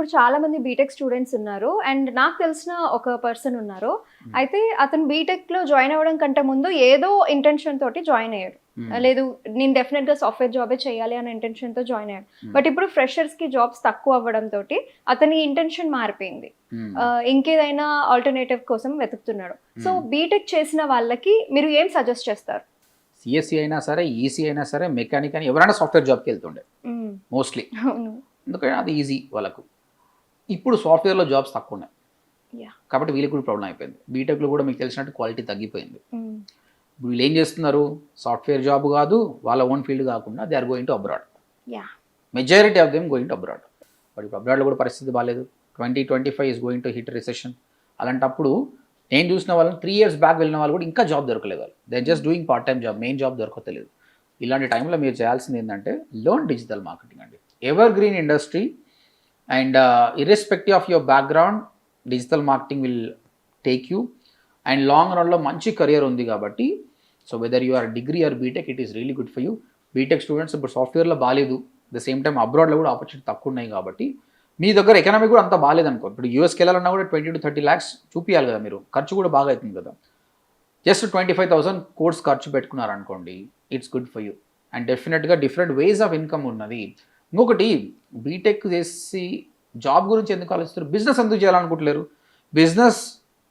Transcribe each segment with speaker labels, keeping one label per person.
Speaker 1: ఇప్పుడు చాలా మంది బీటెక్ స్టూడెంట్స్ ఉన్నారు. అండ్ నాకు తెలిసిన ఒక పర్సన్ ఉన్నారు. అయితే అతను బీటెక్లో జాయిన్ అవ్వడం కంటే ముందు ఏదో ఇంటెన్షన్ తోటి జాయిన్ అయ్యాడు.
Speaker 2: Hmm.
Speaker 1: లేదు నేను డెఫినెట్గా సాఫ్ట్వేర్ జాబే చేయాలి అనే ఇంటెన్షన్తో జాయిన్ అయ్యాడు.
Speaker 2: Hmm.
Speaker 1: బట్ ఇప్పుడు ఫ్రెషర్స్కి జాబ్స్ తక్కువ అవ్వడం తోటి అతని ఇంటెన్షన్ మారిపోయింది.
Speaker 2: Hmm.
Speaker 1: ఇంకేదైనా ఆల్టర్నేటివ్ కోసం వెతుకుతున్నాడు. So
Speaker 2: Hmm.
Speaker 1: బీటెక్ చేసిన వాళ్ళకి మీరు ఏం సజెస్ట్ చేస్తారు?
Speaker 2: సిఎస్సి అయినా సరే ఈసీ అయినా సరే మెకానిక్ అని ఎవరైనా సాఫ్ట్వేర్ జాబ్కి వెళ్తుండే. మోస్ట్లీ ఎందుకంటే అది ఈజీ వాళ్ళకు. ఇప్పుడు సాఫ్ట్వేర్లో జాబ్స్ తక్కువ ఉన్నాయి కాబట్టి వీళ్ళకి కూడా ప్రాబ్లం అయిపోయింది. బీటెక్లో కూడా మీకు తెలిసినట్టు క్వాలిటీ తగ్గిపోయింది. ఇప్పుడు వీళ్ళు ఏం చేస్తున్నారు? సాఫ్ట్వేర్ జాబ్ కాదు వాళ్ళ ఓన్ ఫీల్డ్ కాకుండా they are going to abroad
Speaker 1: yeah
Speaker 2: majority of them going to abroad but ఇప్పుడు అబ్రాడ్లో కూడా పరిస్థితి బాగాలేదు twenty twenty five is going to hit recession అలాంటప్పుడు నేను చూసిన వాళ్ళని త్రీ ఇయర్స్ బ్యాక్ వెళ్ళిన వాళ్ళు కూడా ఇంకా జాబ్ దొరకలేదు వాళ్ళు. They just doing part time job main job దొరకలేదు ఇలాంటి టైంలో మీరు చేయాల్సింది ఏంటంటే లోన్ డిజిటల్ మార్కెటింగ్ అండి. Evergreen industry and irrespective of your background digital marketing will take you and long రన్లో మంచి కెరియర్ ఉంది కాబట్టి so whether you are degree or BTech it is really good for you BTech students ఇప్పుడు సాఫ్ట్వేర్లో బాగాలేదు the same time అబ్రాడ్లో కూడా opportunity తక్కువ ఉన్నాయి కాబట్టి మీ దగ్గర ఎకనామీ కూడా అంత బాగాలేదనుకో ఇప్పుడు యూఎస్కి వెళ్ళాలన్నా కూడా ట్వంటీ టు థర్టీ ల్యాక్స్ చూపించాలి కదా మీరు. ఖర్చు కూడా బాగా అవుతుంది కదా. Just twenty five thousand course ఖర్చు పెట్టుకున్నారు అనుకోండి it's good for you and డెఫినెట్గా డిఫరెంట్ వేస్ ఆఫ్ ఇన్కమ్ ఉన్నది. ఇంకొకటి బీటెక్ చేసి జాబ్ గురించి ఎందుకు ఆలోచిస్తారు బిజినెస్ ఎందుకు చేయాలనుకుంటలేరు? బిజినెస్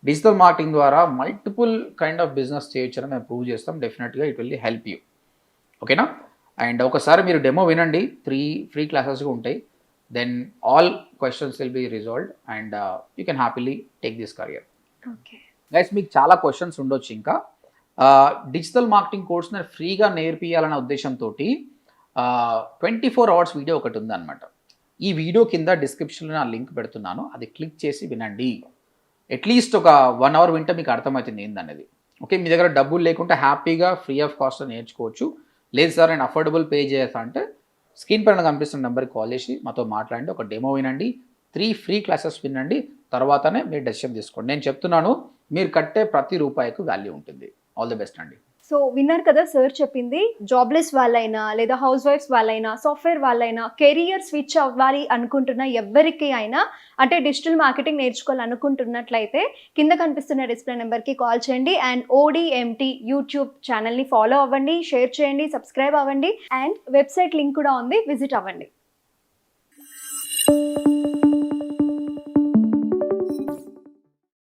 Speaker 2: డిజిటల్ మార్కెటింగ్ ద్వారా మల్టిపుల్ కైండ్ ఆఫ్ బిజినెస్ చేయొచ్చని మేము ప్రూవ్ చేస్తాం. డెఫినెట్గా ఇట్ విల్ హెల్ప్ యూ. ఓకేనా? అండ్ ఒకసారి మీరు డెమో వినండి. త్రీ ఫ్రీ క్లాసెస్ ఉంటాయి. Then all questions will be resolved and you can happily take this career.
Speaker 1: Okay.
Speaker 2: Guys మీకు చాలా క్వశ్చన్స్ ఉండొచ్చు ఇంకా. డిజిటల్ మార్కెటింగ్ కోర్స్ నేను ఫ్రీగా నేర్పియాలన్న ఉద్దేశంతో ట్వంటీ ఫోర్ అవర్స్ వీడియో ఒకటి ఉందన్నమాట. ఈ వీడియో కింద డిస్క్రిప్షన్లో నా లింక్ పెడుతున్నాను. అది క్లిక్ చేసి వినండి. అట్లీస్ట్ ఒక వన్ అవర్ వింటే మీకు అర్థమవుతుంది ఏందనేది. ఓకే మీ దగ్గర డబ్బులు లేకుంటే హ్యాపీగా ఫ్రీ ఆఫ్ కాస్ట్ నేర్చుకోవచ్చు. లేదు సార్ నేను అఫోర్డబుల్ పే చేస్తా అంటే స్క్రీన్ పైన కనిపిస్తున్న నెంబర్కి కాల్ చేసి మాతో మాట్లాడండి. ఒక డెమో వినండి. త్రీ ఫ్రీ క్లాసెస్ వినండి. తర్వాతనే మీరు డెసిషన్ తీసుకోండి. నేను చెప్తున్నాను మీరు కట్టే ప్రతి రూపాయికు వాల్యూ ఉంటుంది. ఆల్ ది బెస్ట్ అండి
Speaker 1: సో విన్నారు కదా సార్ చెప్పింది జాబ్లెస్ వాళ్ళైనా లేదా హౌస్ వైఫ్స్ వాళ్ళైనా సాఫ్ట్వేర్ వాళ్ళైనా కెరియర్ స్విచ్ అవ్వాలి అనుకుంటున్న ఎవరికి అయినా అంటే డిజిటల్ మార్కెటింగ్ నేర్చుకోవాలనుకుంటున్నట్లయితే కింద కనిపిస్తున్న డిస్ప్లే నెంబర్కి కాల్ చేయండి అండ్ ఓడిఎంటీ యూట్యూబ్ ఛానల్ని ఫాలో అవ్వండి షేర్ చేయండి సబ్స్క్రైబ్ అవ్వండి అండ్ వెబ్సైట్ లింక్ కూడా ఉంది విజిట్ అవ్వండి.